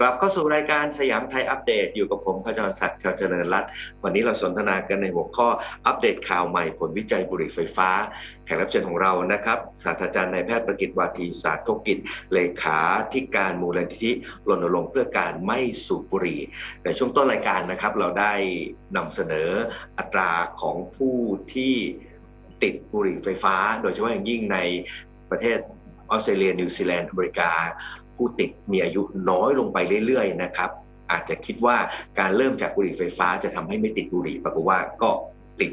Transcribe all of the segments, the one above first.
กลับเข้าสู่รายการสยามไทยอัปเดตอยู่กับผมขจรศักดิ์ชาวเจริญรัตน์วันนี้เราสนทนากันในหัวข้ออัปเดตข่าวใหม่ผลวิจัยบุหรี่ไฟฟ้า แขกรับเชิญของเรานะครับศาสตราจารย์นายแพทย์ประกิตวาทีสาธกิจเลขาธิการมูลนิธิรณรงค์เพื่อการไม่สูบบุหรี่ในช่วงต้นรายการนะครับ เราได้นำเสนออัตราของผู้ที่ติดบุหรี่ไฟฟ้า โดยเฉพาะอย่างยิ่งในประเทศออสเตรเลียนิวซีแลนด์อเมริกา ผู้ติดมีอายุน้อยลงไปเรื่อยๆนะครับ อาจจะคิดว่าการเริ่มจากบุหรี่ไฟฟ้าจะทำให้ไม่ติดบุหรี่ปรากฏว่าก็ติด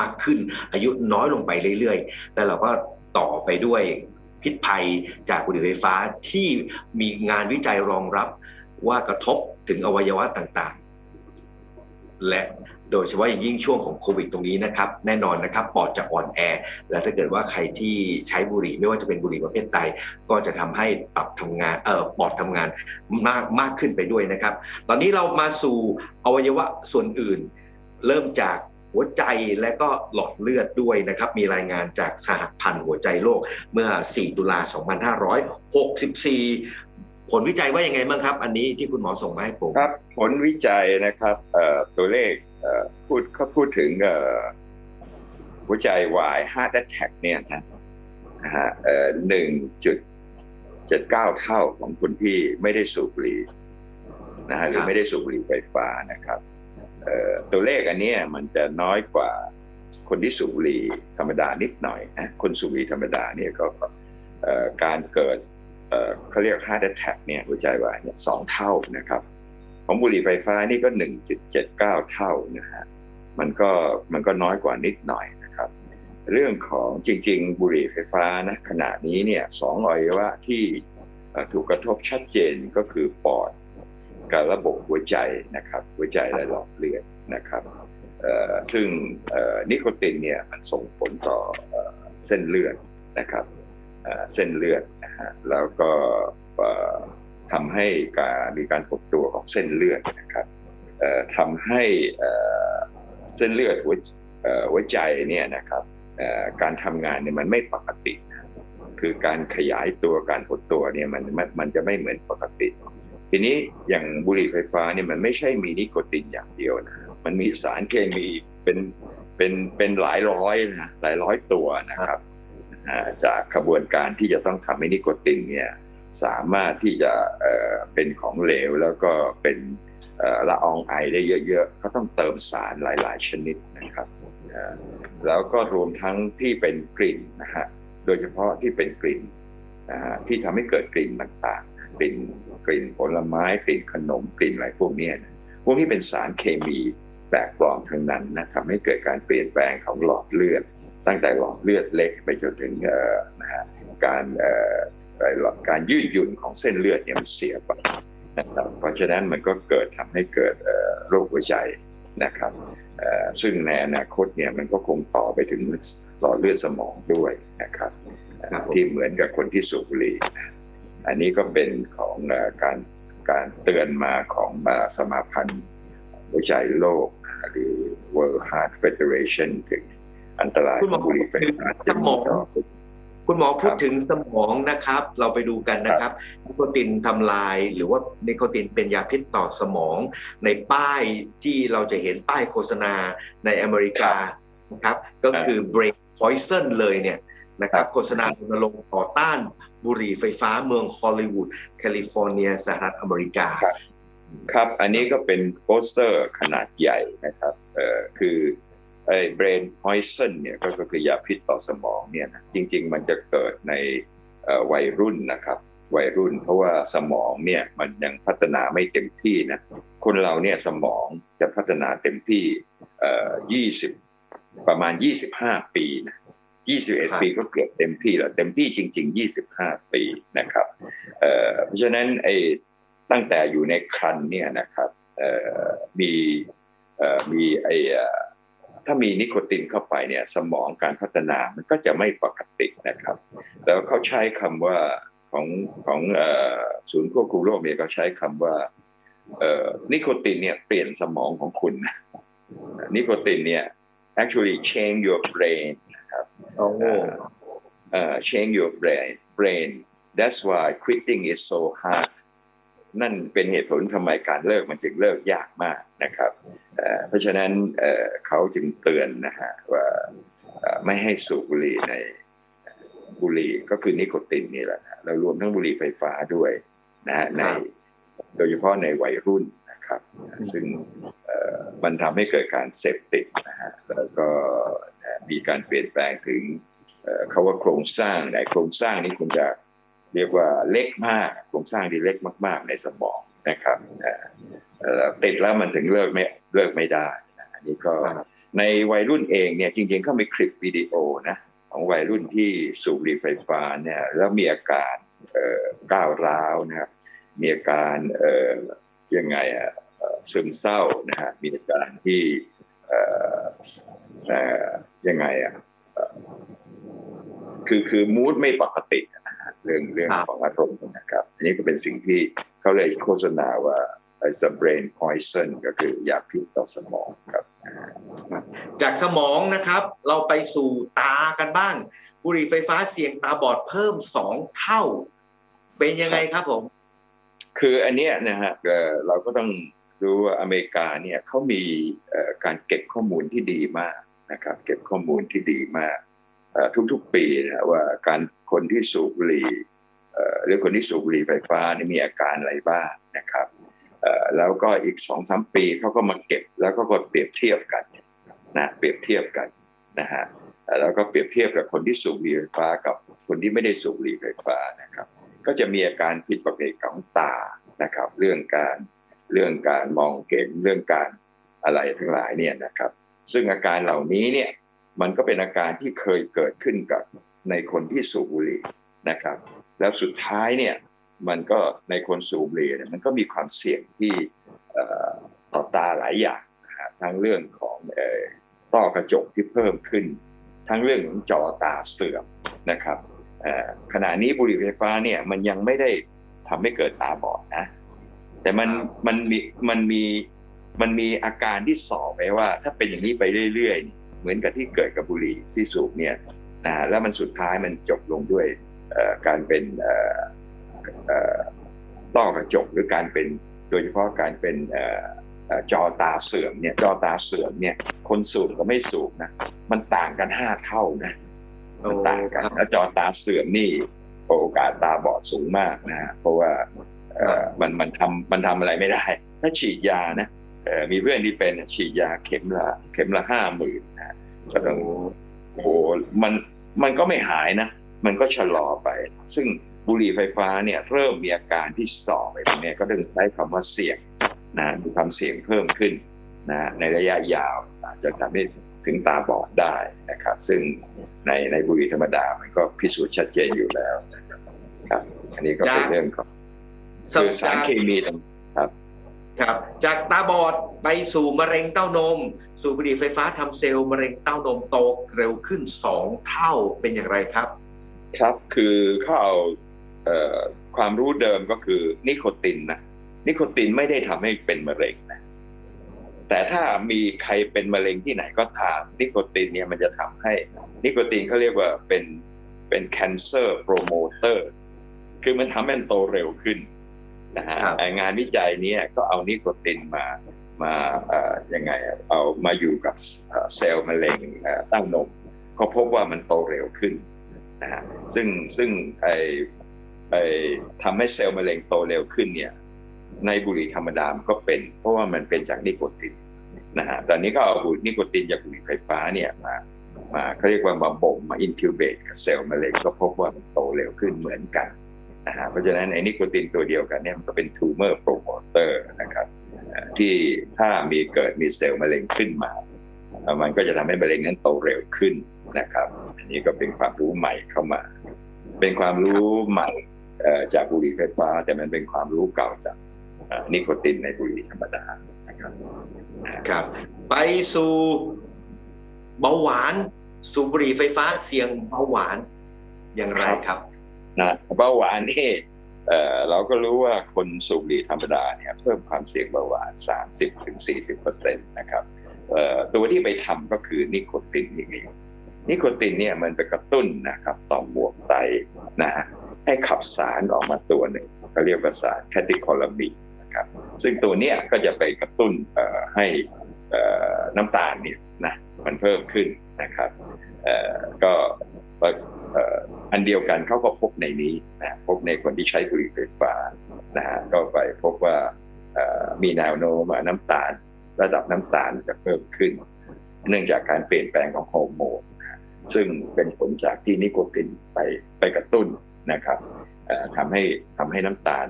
มากขึ้นอายุน้อยลงไปเรื่อยๆ แล้วเราก็ต่อไปด้วยพิษภัยจากบุหรี่ไฟฟ้าที่มีงานวิจัยรองรับว่ากระทบถึงอวัยวะต่างๆ และโดยเฉพาะอย่างยิ่งช่วงของโควิดตรงนี้นะครับ แน่นอนนะครับปอดจะอ่อนแอ และถ้าเกิดว่าใครที่ใช้บุหรี่ไม่ว่าจะเป็นบุหรี่ประเภทใดก็จะทำให้ปรับทำงานเอ่อปอดทำงานมากมากขึ้นไปด้วยนะครับ ตอนนี้เรามาสู่อวัยวะส่วนอื่น เริ่มจากหัวใจและก็หลอดเลือดด้วยนะครับ มีรายงานจากสหพันธ์หัวใจโลกเมื่อ 4 ตุลา 2564 ผลวิจัยว่ายังไงบ้างครับ อันนี้ที่คุณหมอส่งมาให้ผมครับ ผลวิจัยนะครับเอ่อตัวเลขเอ่อพูดเขาพูดถึงเอ่อหัวใจวาย heart attack เนี่ยนะนะฮะหนึ่งจุดเจ็ดเก้าเท่าของคนที่ไม่ได้สูบบุหรี่นะฮะหรือไม่ได้สูบบุหรี่ไฟฟ้านะครับเอ่อตัวเลขอันเนี้ยมันจะน้อยกว่าคนที่สูบบุหรี่ธรรมดานิดหน่อยนะคนสูบบุหรี่ธรรมดาเนี่ยก็เอ่อการเกิด เขาเรียก heart attack เนี่ยหัวใจวายเนี่ยสองเท่านะครับ ของบุหรี่ไฟฟ้านี่ก็ 1.79 เท่านะฮะมันก็มันก็น้อยกว่านิดหน่อยนะครับ เรื่องของจริง ๆ บุหรี่ไฟฟ้านะขณะนี้เนี่ยสองอวัยวะที่ถูกกระทบชัดเจนก็คือปอดกับระบบหัวใจนะครับ หัวใจและหลอดเลือดนะครับซึ่งนิโคตินเนี่ยมันส่งผลต่อเส้นเลือดนะครับเส้นเลือด แล้วก็ทำให้การมีการหดตัวของเส้นเลือดนะครับทำให้เส้นเลือดหัวหัวใจเนี่ยนะครับการทำงานเนี่ยมันไม่ปกติ คือการขยายตัวการหดตัวเนี่ยมันมันจะไม่เหมือนปกติ ทีนี้อย่างบุหรี่ไฟฟ้าเนี่ยมันไม่ใช่มีนิโคตินอย่างเดียวนะมันมีสารเคมีเป็นเป็นเป็นหลายร้อยนะหลายร้อยตัวนะครับ จากกระบวนการที่จะต้องทำให้นิโคตินเนี่ยสามารถที่จะเป็นของเหลวแล้วก็เป็นละอองไอได้เยอะๆ ก็ต้องเติมสารหลายๆชนิดนะครับแล้วก็รวมทั้งที่เป็นกลิ่นนะฮะโดยเฉพาะที่เป็นกลิ่นนะฮะที่ทำให้เกิดกลิ่นต่างๆกลิ่นกลิ่นผลไม้กลิ่นขนมกลิ่นอะไรพวกนี้นะพวกนี้เป็นสารเคมีแปลกปลอมทั้งนั้นนะทำให้เกิดการเปลี่ยนแปลงของหลอดเลือด ตั้งแต่หลอดเลือดเล็กไปจนถึงเอ่อนะฮะการเอ่อการยืดหยุ่นของเส้นเลือดเนี่ยมันเสียไปนะครับเพราะฉะนั้นมันก็เกิดทำให้เกิดเอ่อโรคหัวใจนะครับเอ่อซึ่งในอนาคตเนี่ยมันก็คงต่อไปถึงหลอดเลือดสมองด้วยนะครับครับผมที่เหมือนกับคนที่สูบบุหรี่นะอันนี้ก็เป็นของเอ่อการการเตือนมาของเอ่อสมาพันธ์หัวใจโลกนะหรือ World Heart Federation ถึง อันตรายคุณหขมอองบุหรี่ไฟฟ้าสมองต่อคุณหมอพูดครับถึงสมองนะครับ เราไปดูกันนะครับนิโคตินทำลาย หรือว่านิโคตินเป็นยาพิษต่อสมอง ในป้ายที่เราจะเห็นป้ายโฆษณาในอเมริกานะครับก็คือ brain poison เลยเนี่ยนะครับโฆษณารณรงค์ต่อต้านบุหรี่ไฟฟ้าเมืองฮอลลีวูดแคลิฟอร์เนียสหรัฐอเมริกา ครับครับอันนี้ก็เป็นโปสเตอร์ขนาดใหญ่นะครับเอ่ อคือไอ้ brain poison เนี่ยก็ก็คือยาพิษต่อสมองเนี่ยนะจริง ๆ มันจะเกิดในเอ่อวัยรุ่นนะครับวัยรุ่น เพราะว่าสมองเนี่ยมันยังพัฒนาไม่เต็มที่นะคนเราเนี่ยสมองจะพัฒนาเต็มที่เอ่อ20 ประมาณ 25 ปีนะ21 ปีก็เกือบเต็มที่แล้วเต็มที่จริง ๆ 25 ปีนะครับเอ่อเพราะฉะนั้นไอ้ตั้งแต่อยู่ในครันเนี่ยนะครับเอ่อมีเอ่อมีไอเอ่อ ถ้ามีนิโคตินเข้าไปเนี่ยสมองการพัฒนามันก็จะไม่ปกตินะครับ แล้วเขาใช้คำว่าของของเอ่อศูนย์ควบคุมโรคเนี่ยเขาใช้คำว่าเอ่อนิโคตินเนี่ยเปลี่ยนสมองของคุณนะนิโคตินเนี่ย actually change your brain นะครับโอ้ uh, change your brain brain that's why quitting is so hard นั่นเป็นเหตุผลทำไมการเลิกมันจึงเลิกยากมากนะครับเอ่อเพราะฉะนั้นเอ่อเขาจึงเตือนนะฮะว่าเอ่อไม่ให้สูบบุหรี่ในบุหรี่ก็คือนิโคตินนี่แหละนะแล้วรวมทั้งบุหรี่ไฟฟ้าด้วยนะฮะในโดยเฉพาะในวัยรุ่นนะครับ ซึ่งเอ่อมันทำให้เกิดการเสพติดนะฮะแล้วก็มีการเปลี่ยนแปลงถึงเอ่อเขาว่าโครงสร้างในโครงสร้างนี้คุณจะ เรียกว่าเล็กมากโครงสร้างที่เล็กมาก ๆ ในสมองนะครับเอ่อเอ่อติดแล้วมันถึงเลิกไม่เลิกไม่ได้นะอันนี้ก็ครับในวัยรุ่นเองเนี่ยจริงๆเขามีคลิปวิดีโอนะของวัยรุ่นที่สูบบุหรี่ไฟฟ้าเนี่ยแล้วมีอาการเอ่อก้าวร้าวนะครับมีอาการเอ่อยังไงอะเอ่อซึมเศร้านะฮะมีอาการที่เอ่อเอ่อยังไงอะเอ่อคือคือมูดไม่ปกตินะฮะ เรื่องเรื่องครับของอารมณ์นะครับ อันนี้ก็เป็นสิ่งที่เขาเลยโฆษณาว่าไอ้ brain poison ก็คือยาพิษต่อสมองครับ จากสมองนะครับ เราไปสู่ตากันบ้าง บุหรี่ไฟฟ้าเสี่ยงตาบอดเพิ่มสองเท่า เป็นยังไงครับผม คืออันเนี้ยนะฮะเอ่อเราก็ต้องรู้ว่าอเมริกาเนี่ยเขามีเอ่อการเก็บข้อมูลที่ดีมากนะครับ เก็บข้อมูลที่ดีมากเอ่อ ทุกๆปีนะว่าการคนที่สูบบุหรี่หรือคนที่สูบบุหรี่ไฟฟ้านี่มีอาการอะไรบ้างนะครับแล้วก็อีกสองสามปีเขาก็มาเก็บแล้วก็มาเปรียบเทียบกันนะเปรียบเทียบกันนะฮะแล้วก็เปรียบเทียบกับคนที่สูบบุหรี่ไฟฟ้ากับคนที่ไม่ได้สูบบุหรี่ไฟฟ้านะครับ ก็จะมีอาการผิดปกติของตานะครับ เรื่องการเรื่องการมองเห็นเรื่องการอะไรทั้งหลายเนี่ยนะครับ ซึ่งอาการเหล่านี้เนี่ย มันก็เป็นอาการที่เคยเกิดขึ้นกับในคนที่สูบบุหรี่นะครับ แล้วสุดท้ายเนี่ยมันก็ในคนสูบบุหรี่เนี่ยมันก็มีความเสี่ยงที่ต่อตาหลายอย่างนะฮะทั้งเรื่องของอต้อกระจกที่เพิ่มขึ้น ทั้งเรื่องของจอตาเสื่อมนะครับขณะนี้บุหรี่ไฟฟ้าเนี่ยมันยังไม่ได้ทำให้เกิดตาบอดนะ แต่มันมันมีมันมีมันมีอาการที่สอบไว้ว่า ถ้าเป็นอย่างนี้ไปเรื่อยๆ เหมือนกับที่เกิดกับบุหรี่ที่สูบเนี่ยนะแล้วมันสุดท้ายมันจบลงด้วยเอ่อการเป็นเอ่อเอ่อต้อกระจกหรือการเป็นโดยเฉพาะการเป็นเอ่อเอ่อจอตาเสื่อมเนี่ยจอตาเสื่อมเนี่ยคนสูบกับไม่สูบนะมันต่างกันห้าเท่านะมันต่างกันครับแล้วจอตาเสื่อมนี่โอกาสตาบอดสูงมากนะฮะเพราะว่าเอ่อมันมันทำมันทำอะไรไม่ได้ ถ้าฉีดยานะเอ่อมีเพื่อนที่เป็นฉีดยาเข็มละเข็มละห้าหมื่นนะ ก็ต้องโอ้โหมันมันก็ไม่หายนะ มันก็ชะลอไป ซึ่งบุหรี่ไฟฟ้าเนี่ยเริ่มมีอาการที่สอบไปตรงเนี้ยก็ต้องใช้คำว่าเสี่ยงนะมีความเสี่ยงเพิ่มขึ้นนะในระยะยาวอาจจะทำให้ถึงตาบอดได้นะครับ ซึ่งในในบุหรี่ธรรมดามันก็พิสูจน์ชัดเจนอยู่แล้วนะครับครับอันนี้ก็เป็นจ้ะเรื่องของสัคือปสารดาห์เคมีต่างครับ ครับจากตาบอดไปสู่มะเร็งเต้านม สู่บุหรี่ไฟฟ้าทำเซลล์มะเร็งเต้านมโตเร็วขึ้นสองเท่าเป็นอย่างไรครับ ครับคือเขาเอาเอ่อความรู้เดิมก็คือนิโคตินนะนิโคตินไม่ได้ทำให้เป็นมะเร็งนะแต่ถ้ามีใครเป็นมะเร็งที่ไหนก็ตามนิโคตินเนี่ยมันจะทำให้นิโคตินเขาเรียกว่าเป็นเป็น cancer promoter คือมันทำให้มันโตเร็วขึ้น นะฮะครับไอ้งานวิจัยเนี้ก็เอานิโคตินมามาเอ่อยังไงอะเอามาอยู่กับเอ่อเซลล์มะเร็งเอ่อเตั้งนมก็พบว่ามันโตเร็วขึ้นนะฮะซึ่งซึ่งไอไอทำให้เซลล์มะเร็งโตเร็วขึ้นเนี่ยในบุหรี่ธรรมดามันก็เป็น เพราะว่ามันเป็นจากนิโคตินนะฮะตอนนี้ก็เอาบุหรี่นิโคตินจากบุหรี่ไฟฟ้าเนี่ยมามาเขาเรียกว่ามาบ่มมาอินคิวเบตกับเซลล์มะเร็งก็พบว่ามันโตเร็วขึ้นเหมือนกัน นะฮะเพราะฉะนั้นไอ้นิโคตินตัวเดียวกันเนี่ยมันก็เป็นทูเมอร์โปรโมเตอร์นะครับที่ถ้ามีเกิดมีเซลล์มะเร็งขึ้นมา มันก็จะทำให้มะเร็งนั้นโตเร็วขึ้นนะครับ อันนี้ก็เป็นความรู้ใหม่เข้ามา เป็นความรู้ใหม่จากบุหรี่ไฟฟ้า แต่มันเป็นความรู้เก่าจากนิโคตินในบุหรี่ธรรมดานะครับครับ ไปสู่เบาหวาน สูบบุหรี่ไฟฟ้าเสี่ยงเบาหวานอย่างไรครับ นะเบาหวานนี่เราก็รู้ว่าคนสูบบุหรี่ธรรมดาเนี่ยเพิ่มความเสี่ยงเบาหวาน 30ถึง40เปอร์เซ็นะครับตัวที่ไปทำก็คือนิโคตินนี่เองนิโคตินเนี่ยมันไปกระตุ้นนะครับต่อมหมวกไตนะฮะให้ขับสารออกมาตัวหนึ่งเขาเรียกว่าสารแคติคอลามีนะครับซึ่งตัวเนี้ยก็จะไปกระตุ้นให้น้ำตาลเนี่ยนะมันเพิ่มขึ้นนะครับก็ อันเดียวกันเขาก็พบในนี้นะพบในคนที่ใช้บุหรี่ไฟฟ้านะฮะก็ไปพบว่ามีแนวโน้มน้ำตาล ระดับน้ำตาลจะเพิ่มขึ้น เนื่องจากการเปลี่ยนแปลงของฮอร์โมนซึ่งเป็นผลจากที่นิโคตินไปไปกระตุ้นนะครับทำให้ทำให้น้ำตาล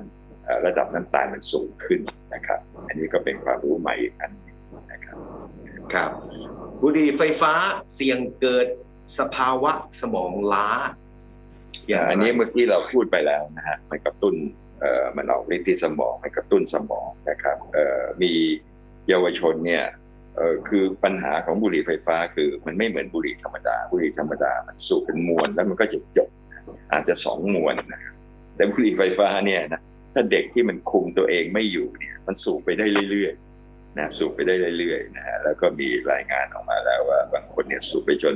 ระดับน้ำตาลมันสูงขึ้นนะครับ อันนี้ก็เป็นความรู้ใหม่อีกอันนึงนะครับครับบุหรี่ไฟฟ้าเสี่ยงเกิด สภาวะสมองล้า อย่างไรอันนี้เมื่อกี้เราพูดไปแล้วนะฮะมันกระตุ้นเอ่อมันออกฤทธิ์ที่สมองมันกระตุ้นสมองนะครับเอ่อมีเยาวชนเนี่ยเอ่อคือปัญหาของบุหรี่ไฟฟ้าคือมันไม่เหมือนบุหรี่ธรรมดา บุหรี่ธรรมดา มันสูบเป็นมวลแล้วมันก็จะจบอาจจะสองมวลนะครับแต่บุหรี่ไฟฟ้าเนี่ยนะถ้าเด็กที่มันคุมตัวเองไม่อยู่เนี่ย มันสูบไปได้เรื่อยๆนะสูบไปได้เรื่อยๆนะฮะแล้วก็มีรายงานออกมาแล้วว่าบางคนเนี่ยสูบไปจน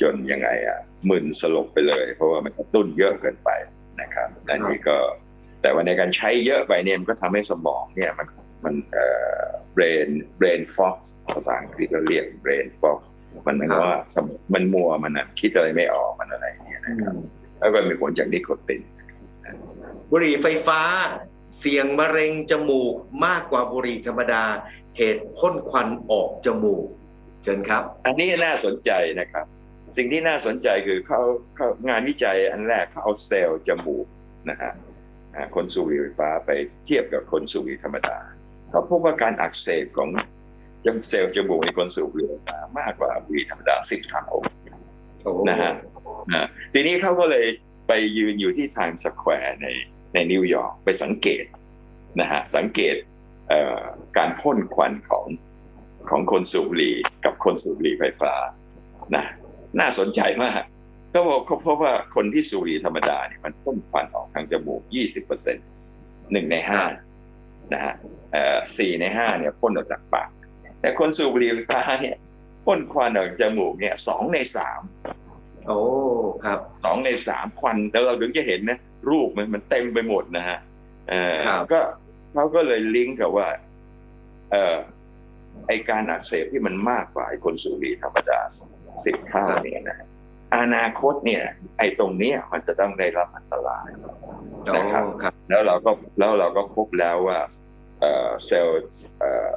จนยังไงอะมึนสลบไปเลย เพราะว่ามันกระตุ้นเยอะเกินไปนะครับอันนี้ก็แต่ว่าในการใช้เยอะไปเนี่ยมันก็ทำให้สมองเนี่ยมันมันเอ่อ brain brain fog ภาษาอังกฤษเราเรียก brain fog มันหมายความว่าสมองมันมัวมันอะคิดอะไรไม่ออกมันอะไรเนี่ยอืนะครับมแล้วก็มีผลจากนิโคตินบุหรี่ไฟฟ้าเสี่ยงมะเร็งจมูกมากกว่าบุหรี่ธรรมดา เหตุพ่นควันออกจมูก เชิญครับ อันนี้น่าสนใจนะครับ สิ่งที่น่าสนใจคือเขาเขางานวิจัยอันแรกเขาเอาเซลล์จมูกนะฮะคนสูบบุหรี่ไฟฟ้าไปเทียบกับคนสูบบุหรี่ธรรมดาเขาพบว่าการอักเสบของยังเซลล์จมูกในคนสูบบุหรี่ไฟฟ้ามากกว่าบุหรี่ธรรมดาสิบเท่านะฮะทีนี้เขาก็เลยไปยืนอยู่ที่ไทม์สแควร์ในในนิวยอร์กไปสังเกตนะฮะสังเกตเการพ่นควันของของคนสูบบุหรี่กับคนสูบบุหรี่ไฟฟ้านะ น่าสนใจมากเขาบอกเขาพบว่าคนที่สูบบุหรี่ธรรมดาเนี่ยมันพ่นควันออกทางจมูก 20เปอร์เซ็นต์หนึ่งในห้านะฮะเอ่อสี่ในห้าเนี่ยพ่นออกจากปาก แต่คนสูบบุหรี่ไฟฟ้าเนี่ยพ่นควันออกจากจมูกเนี่ยสองในสามโอ้ครับสองในสามควันแต่เราถึงจะเห็นนะรูปมันมันเต็มไปหมดนะฮะเออครับก็เขาก็เลยลิงก์กับว่า เออไอการอักเสบที่มันมากกว่าไอคนสูบบุหรี่ธรรมดา สิบเท่าเนี่ยนะอนาคตเนี่ย ไอตรงเนี้ยมันจะต้องได้รับอันตรายโอ้นะครับครับแล้วเราก็แล้วเราก็พบแล้วว่าเอ่อเซลล์เอ่อ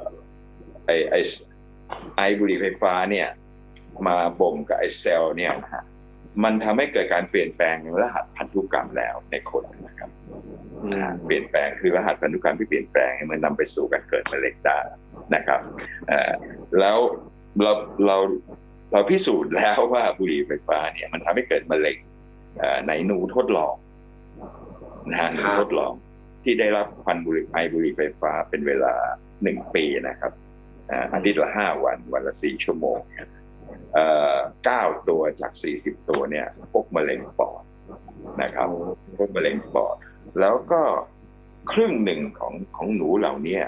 ไอไอไอบุหรี่ไฟฟ้าเนี่ย มาบ่มกับไอเซลล์เนี่ยนะฮะมันทำให้เกิดการเปลี่ยนแปลงรหัสพันธุกรรมแล้วในคนนะครับอืนะฮะมเปลี่ยนแปลงคือรหัสพันธุกรรมที่เปลี่ยนแปลงมันนำไปสู่การเกิดมะเร็งได้นะครับเอ่อแล้วเราเรา เราพิสูจน์แล้วว่าบุหรี่ไฟฟ้าเนี่ยมันทำให้เกิดมะเร็งเอ่อในหนูทดลองนะฮะหนูทดลองที่ได้รับควันบุหรี่ไอบุหรี่ไฟฟ้าเป็นเวลาหนึ่งปีนะครับอ่าอาทิตย์ละห้าวันวันละสี่ชั่วโมงเนี่ยเอ่อเก้าตัวจากสี่สิบตัวเนี่ยพบมะเร็งปอดนะครับพบมะเร็งปอด แล้วก็ครึ่งหนึ่งของของหนูเหล่านี้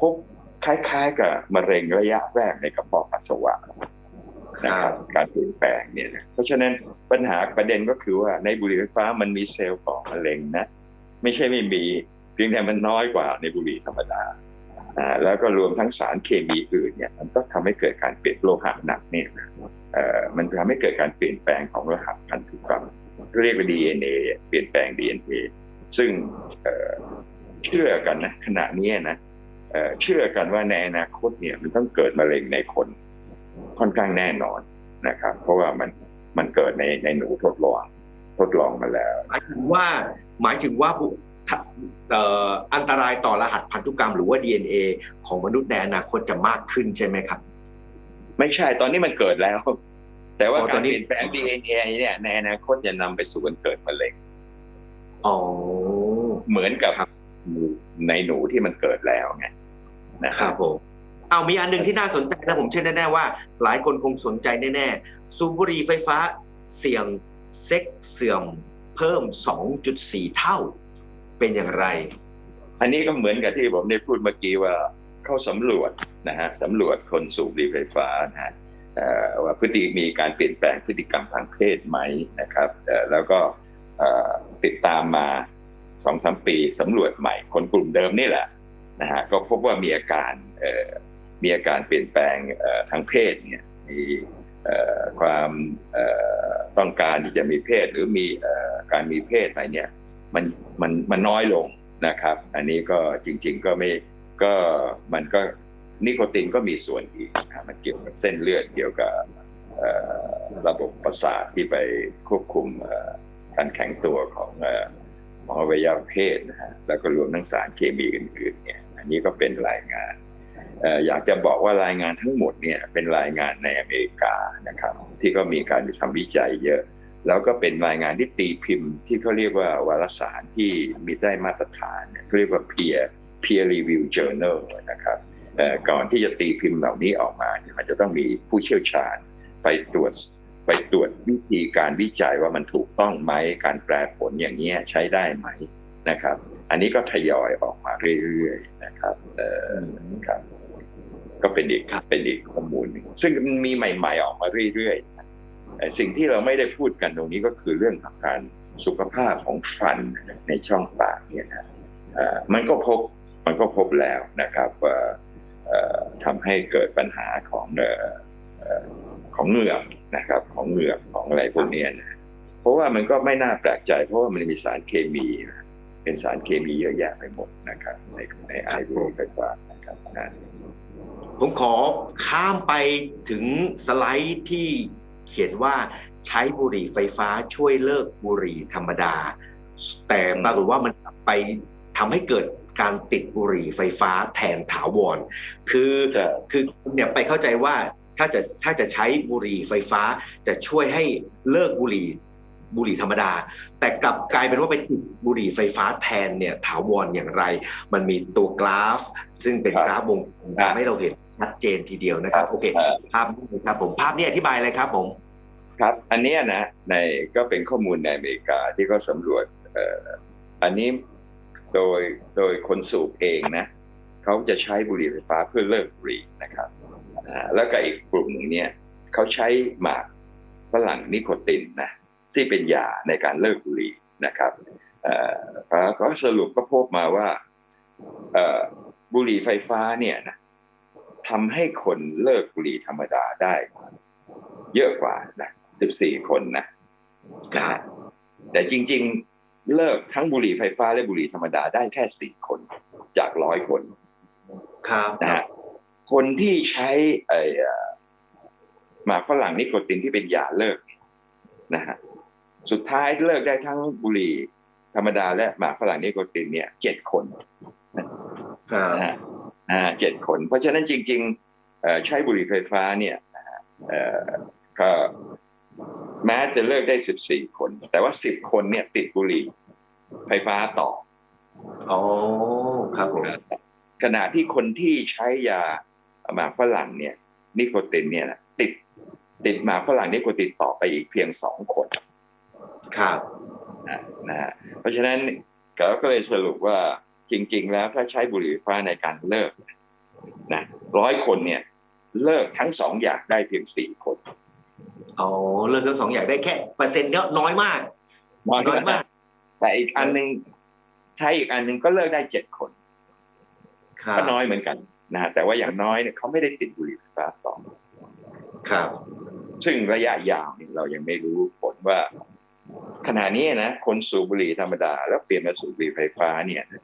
พบคล้ายๆกับมะเร็งระยะแรกในกระเพาะปัสสาวะ นะครับการเปลี่ยนแปลงเนี่ยนะเพราะฉะนั้นปัญหาประเด็นก็คือว่าในบุหรี่ไฟฟ้ามันมีเซลล์ก่อมะเร็งนะ ไม่ใช่ไม่มีเพียงแต่มันน้อยกว่าในบุหรี่ธรรมดาอ่าแล้วก็รวมทั้งสารเคมีอื่นเนี่ยมันก็ทำให้เกิดการเปลี่ยนโลหะหนักเนี่ยเอ่อมันทำให้เกิดการเปลี่ยนแปลงของรหัสพันธุกรรมเรียกว่า DNA เปลี่ยนแปลง DNA ซึ่งเอ่อเชื่อกันนะขณะนี้นะเอ่อเชื่อกันว่าในอนาคตเนี่ยมันต้องเกิดมะเร็งในคน ค่อนข้างแน่นอนนะครับ เพราะว่ามันมันเกิดในในหนูทดลองทดลองมาแล้วหมายถึงว่าหมายถึงว่าบุเอ่ออันตรายต่อรหัสพันธุกรรมหรือว่า DNA ของมนุษย์ในอนาคตจะมากขึ้นใช่ไหมครับ ไม่ใช่ตอนนี้มันเกิดแล้ว แต่ว่าอ๋อตกาอรนเปนี้ลี่ยนแปลง DNA เนี่ยในอนาคตจะนำไปสู่การเกิดมะเร็งอ๋อเหมือนกับครับในหนูที่มันเกิดแล้วไงนะคครัรับบผม เอามีอันหนึ่งที่น่าสนใจนะผมเชื่อแน่ๆว่า หลายคนคงสนใจแน่ๆสูบบุหรี่ไฟฟ้าเสี่ยงเซ็กเสื่อมเพิ่ม 2.4 เท่าเป็นอย่างไร อันนี้ก็เหมือนกับที่ผมได้พูดเมื่อกี้ว่าเขาสำรวจนะฮะสำรวจคนสูบบุหรี่ไฟฟ้านะฮะว่าพฤติมีการเปลี่ยนแปลงพฤติกรรมทางเพศไหมนะครับแล้วก็ติดตามมาสองสามปีสำรวจใหม่ คนกลุ่มเดิมนี่แหละนะฮะก็พบว่ามีอาการเอ่อ มีอาการเปลี่ยนแปลงทางเพศเนี่ยมีความต้องการที่จะมีเพศหรือมีการมีเพศอะไรเนี่ยมันมันมันน้อยลงนะครับ อันนี้ก็จริง ๆก็ไม่ก็มันก็นิโคตินก็มีส่วนอีกนะมันเกี่ยวกับเส้นเลือดเกี่ยวกับระบบประสาทที่ไปควบคุมการแข็งตัวของเอ่อของอวัยวะเพศนะฮะแล้วก็รวมทั้งสารเคมีอื่นๆเนี่ยอันนี้ก็เป็นรายงาน อยากจะบอกว่ารายงานทั้งหมดเนี่ยเป็นรายงานในอเมริกานะครับ ที่ก็มีการทำวิจัยเยอะ แล้วก็เป็นรายงานที่ตีพิมพ์ ที่เขาเรียกว่าวารสารที่มีได้มาตรฐานเขาเรียกว่า peer peer review journal นะครับก่อนที่จะตีพิมพ์เหล่านี้ออกมาเนี่ยมันจะต้องมีผู้เชี่ยวชาญไปตรวจไปตรวจวิธีการวิจัยว่ามันถูกต้องไหมการแปลผลอย่างนี้ใช้ได้ไหมนะครับ อันนี้ก็ทยอยออกมาเรื่อยๆนะครับเออครับ ก็เป็นอีกเป็นอีกข้อมูลหนึ่งซึ่งมันมีใหม่ๆออกมาเรื่อยๆสิ่งที่เราไม่ได้พูดกันตรงนี้ก็คือเรื่องของการสุขภาพของฟันในช่องปากเนี่ยนะมันก็พบมันก็พบแล้วนะครับว่าทำให้เกิดปัญหาของออของเหงือกนะครับของเหงือกของอะไรพวกนี้นะเพราะว่ามันก็ไม่น่าแปลกใจ เพราะว่ามันมีสารเคมี เป็นสารเคมีเยอะแยะไปหมดนะครับในในไอรี่ไฟฟ้านะครับนะ ผมขอข้ามไปถึงสไลด์ที่เขียนว่าใช้บุหรี่ไฟฟ้าช่วยเลิกบุหรี่ธรรมดา แต่ปรากฏว่ามันไปทำให้เกิดการติดบุหรี่ไฟฟ้าแทนถาวร คือใช่คือเนี่ยไปเข้าใจว่าถ้าจะถ้าจะใช้บุหรี่ไฟฟ้าจะช่วยให้เลิกบุหรี่บุหรี่ธรรมดา แต่กลับกลายเป็นว่าไปติดบุหรี่ไฟฟ้าแทนเนี่ยถาวรอย่างไร มันมีตัวกราฟ ซึ่งเป็นครับกราฟวงกลมครับทำให้เราเห็น ชัดเจนทีเดียวนะครับ โอเคเอ่อภาพนี้ครับผมภาพนี้อธิบายอะไรครับผมครับ อันเนี้ยนะในก็เป็นข้อมูลในอเมริกาที่เขาสำรวจเอ่ออันนี้โดยโดยคนสูบเองนะเขาจะใช้บุหรี่ไฟฟ้าเพื่อเลิกบุหรี่นะครับอ่าแล้วก็อีกกลุ่มหนึ่งเนี่ยเขาใช้หมากฝรั่งนิโคตินนะที่เป็นยาในการเลิกบุหรี่นะครับเอ่อเขาก็สรุปก็พบมาว่าเอ่อบุหรี่ไฟฟ้าเนี่ยนะ ทำให้คนเลิกบุหรี่ธรรมดาได้ เยอะกว่านะ14 คนนะนะฮะแต่จริง ๆ เลิกทั้งบุหรี่ไฟฟ้าและบุหรี่ธรรมดาได้แค่ 4 คนจากร้อยคนครับนะฮะคนที่ใช้ไอ้เอ่อหมากฝรั่งนิโคตินที่เป็นยาเลิกเนี่ยนะฮะสุดท้ายเลิกได้ทั้งบุหรี่ธรรมดาและหมากฝรั่งนิโคตินเนี่ยเจ็ดคนครับนะฮะอ่า เจ็ดคน เพราะฉะนั้นจริงๆเอ่อใช้บุหรี่ไฟฟ้าเนี่ยนะฮะเอ่อก็แม้จะเลิกได้สิบสี่คน แต่ว่าสิบคนเนี่ยติดบุหรี่ไฟฟ้าต่ออ๋อครับผมขณะที่คนที่ใช้ยาหมากฝรั่งเนี่ย นิโคตินเนี่ยนะติดติดหมากฝรั่งนิโคตินต่อไปอีกเพียงสองคนครับนะนะฮะเพราะฉะนั้นเราก็เลยสรุปว่า จริง ๆ แล้วถ้าใช้บุหรี่ไฟฟ้าในการเลิกนะร้อยคนเนี่ย เลิกทั้งสองอย่างได้เพียงสี่คนอ๋อเลิกทั้งสองอย่างได้แค่เปอร์เซ็นต์ก็น้อยมากน้อยน้อยมาก แต่อีกอันหนึ่งใช้อีกอันหนึ่งก็เลิกได้เจ็ดคนครับก็น้อยเหมือนกันนะฮะแต่ว่าอย่างน้อยเนี่ยเขาไม่ได้ติดบุหรี่ไฟฟ้าต่อครับ ซึ่งระยะยาวเนี่ยเรายังไม่รู้ผลว่าขณะนี้นะคนสูบบุหรี่ธรรมดา แล้วเปลี่ยนมาสูบบุหรี่ไฟฟ้าเนี่ยเอ่อ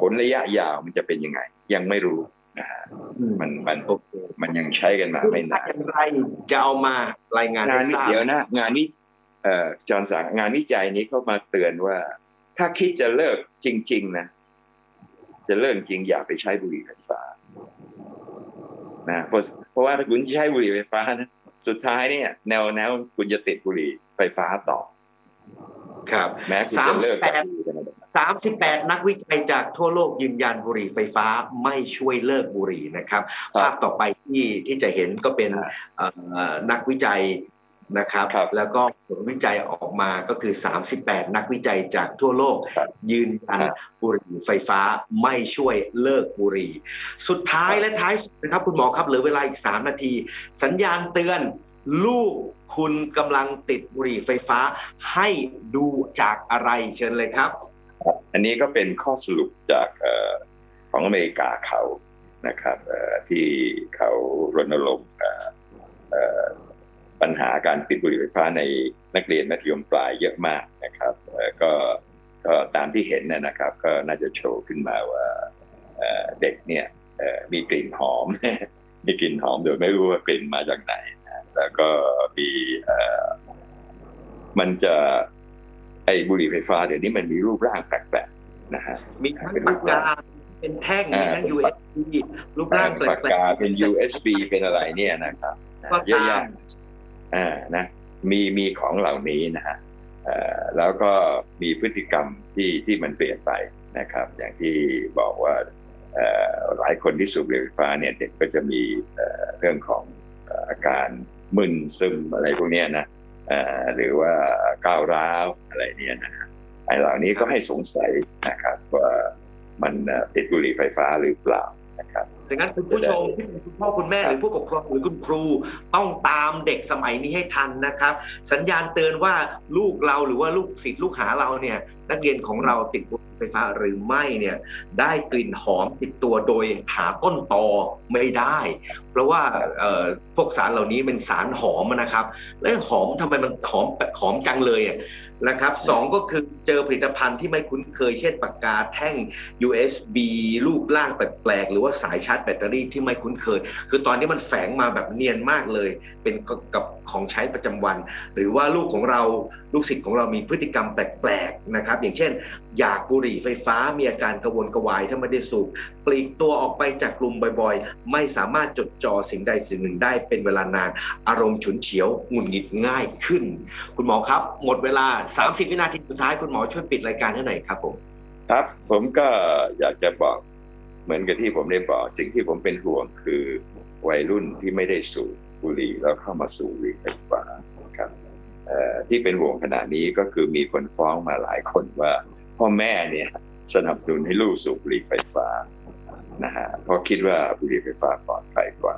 ผลระยะยาวมันจะเป็นยังไง ยังไม่รู้นะฮะมันมันโอเคมันยังใช้กันมาไม่นานอย่างไรจะเอามารายงานงานให้นี้ทราบเดี๋ยวนะ งานนี้เอ่อจอห์นสังงานวิจัยนี้เขามาเตือนว่า ถ้าคิดจะเลิกจริง ๆ นะ จะเลิกจริงอย่าไปใช้บุหรี่ไฟฟ้านะเพราะเพราะว่าถ้าคุณใช้บุหรี่ไฟฟ้านะสุดท้ายเนี่ย แนวแนวคุณจะติดบุหรี่ไฟฟ้าต่อ ครับแม้คุณจะเลิกกับบุหรี่ธรรมดา 38 นักวิจัยจากทั่วโลกยืนยันบุหรี่ไฟฟ้าไม่ช่วยเลิกบุหรี่นะครับครับภาพต่อไปที่ที่จะเห็นก็เป็นครับเอ่อนักวิจัยนะครับครับแล้วก็ผลวิจัยออกมาก็คือ 38 นักวิจัยจากทั่วโลกครับยืนยันครับบุหรี่ไฟฟ้าไม่ช่วยเลิกบุหรี่ สุดท้ายครับและท้ายสุดนะครับคุณหมอครับเหลือเวลาอีก 3 นาที สัญญาณเตือนลูกคุณกำลังติดบุหรี่ไฟฟ้าให้ดูจากอะไรเชิญเลยครับ อันนี้ก็เป็นข้อสรุปจากอของอเมริกาเขานะครับที่เขารณรงค์ปัญหาการปิดบุหรี่ไฟฟ้าในนักเรียนมัธยมปลายเยอะมากนะครับก็ก็ตามที่เห็นนะครับ ก็น่าจะโชว์ขึ้นมาว่าเด็กเนี่ยมีกลิ่นหอม มีกลิ่นหอมโดยไม่รู้ว่ากลิ่นมาจากไหนนะแล้วก็มีมันจะ ไอ้บุหรี่ไฟฟ้าเดี๋ยวนี้มันมีรูปร่างแปลกๆนะฮะมีทั้งปากกาเป็นแท่งมีทั้งอ่า USB รูปร่างแปลปากกกาเป็น USB เป็นอะไรเนี่ยนะครับก็เยอะตาแยะมอ่านะมีมีของเหล่านี้นะฮะเอ่อแล้วก็มีพฤติกรรมที่ที่มันเปลี่ยนไปนะครับ อย่างที่บอกว่าเอ่อหลายคนที่สูบบุหรี่ไฟฟ้าเนี่ยเด็กก็จะมีเอ่อเรื่องของเอ่ออาการมึนซึมอะไรพวกเนี้ยนะเอ่อ หรือว่าก้าวร้าวอะไรเนี่ยนะฮะไอ้เหล่านี้ก็ให้สงสัยนะครับว่ามันเอ่อติดบุหรี่ไฟฟ้าหรือเปล่านะครับดังนั้นคุณผู้ชมที่เป็นคุณพ่อคุณแม่หรือผู้ปกครองหรือคุณครูต้องตามเด็กสมัยนี้ให้ทันนะครับ สัญญาณเตือนว่าลูกเราหรือว่าลูกศิษย์ลูกหาเราเนี่ยนักเรียนของเราติดบุหรี่ ไฟฟ้าหรือไม่เนี่ยได้กลิ่นหอมติดตัวโดยหาต้นตอไม่ได้ เพราะว่าพวกสารเหล่านี้เป็นสารหอมนะครับ แล้วหอมทำไมมันหอมหอมจังเลยนะครับสองก็คือเจอผลิตภัณฑ์ที่ไม่คุ้นเคยเช่นปากกาแท่ง USB รูปร่างแปลกๆหรือว่าสายชาร์จแบตเตอรี่ที่ไม่คุ้นเคย คือตอนนี้มันแฝงมาแบบเนียนมากเลย เป็นกับ ของใช้ประจำวัน หรือว่าลูกของเราลูกศิษย์ของเรามีพฤติกรรมแปลกๆนะครับ อย่างเช่น อยากบุหรี่ไฟฟ้ามีอาการกระวนกระวายถ้าไม่ได้สูบปลีกตัวออกไปจากกลุ่มบ่อยๆ ไม่สามารถจดจ่อสิ่งใดสิ่งหนึ่งได้เป็นเวลานาน อารมณ์ฉุนเฉียวหงุดหงิดง่ายขึ้น คุณหมอครับ หมดเวลา 30 วินาทีสุดท้ายคุณหมอช่วยปิดรายการให้หน่อยครับผมครับ ผมก็อยากจะบอกเหมือนกับที่ผมได้บอก สิ่งที่ผมเป็นห่วงคือวัยรุ่นที่ไม่ได้สูบ บุหรี่แล้วเข้ามาสูบบุหรี่ไฟฟ้าครับที่เป็นห่วงขณะนี้ก็คือมีคนฟ้องมาหลายคนว่า พ่อแม่เนี่ยสนับสนุนให้ลูกสูบบุหรี่ไฟฟ้านะฮะเพราะคิดว่าบุหรี่ไฟฟ้าปลอดภัยกว่า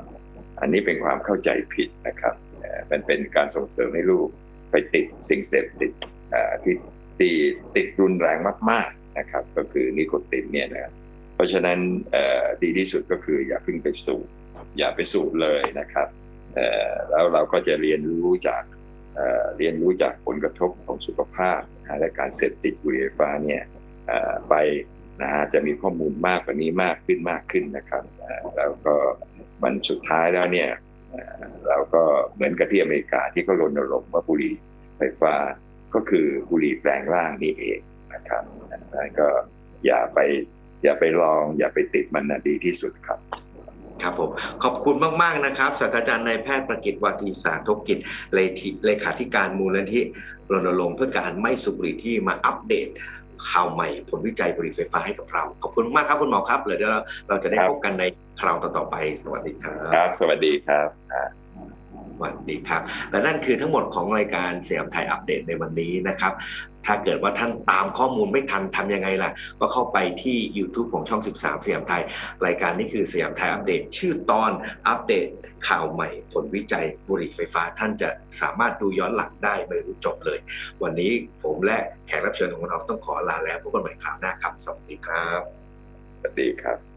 อันนี้เป็นความเข้าใจผิดนะครับเอ่อมันเป็นการส่งเสริมให้ลูกไปติดสิ่งเสพติดที่ที่ติดรุนแรงมากๆนะครับ ก็คือนิโคตินเนี่ยนะเพราะฉะนั้นดีที่สุดก็คืออย่าเพิ่งไปสูบอย่าไปสูบเลยนะครับ แล้วเราก็จะเรียนรู้จากเเรียนรู้จากผลกระทบของสุขภาพและการเสพติดบุหรี่ไฟฟ้าเนี่ยไปนะฮะจะมีข้อมูลมากกว่านี้มากขึ้นมากขึ้นนะครับแล้วก็มันสุดท้ายแล้วเนี่ยเอ่อเราก็เหมือนกับที่อเมริกาที่เขารณรงค์ว่าบุหรี่ไฟฟ้าก็คือบุหรี่แปลงร่างนี่เองนะครับนั้นก็อย่าไปอย่าไปลองอย่าไปติดมันนะดีที่สุดครับ ครับผมขอบคุณมาก ๆ นะครับศาสตราจารย์นายแพทย์ประกิตวาทีสาธกิจเลขาเลขาธิการมูลนิธิรณรงค์เพื่อการไม่สูบบุหรี่ที่มาอัปเดตข่าวใหม่ผลวิจัยบุหรี่ไฟฟ้าให้กับเรา ขอบคุณมากครับคุณหมอครับเดี๋ยวเราเราจะได้พบกันในคราวต่อๆไป สวัสดีครับ ครับ สวัสดีครับ วัสดีครับ และนั่นคือทั้งหมดของรายการสยามไทยอัปเดตในวันนี้นะครับ ถ้าเกิดว่าท่านตามข้อมูลไม่ทันทำยังไงล่ะ ก็เข้าไปที่ YouTube ของช่อง 13สยามไทย รายการนี้คือสยามไทยอัปเดต ชื่อตอนอัปเดตข่าวใหม่ผลวิจัยบุหรี่ไฟฟ้า ท่านจะสามารถดูย้อนหลังได้ไม่รู้จบเลย วันนี้ผมและแขกรับเชิญของเราต้องขอลาแล้วพบกันใหม่คราวหน้าครับ สวัสดีครับ สวัสดีครับ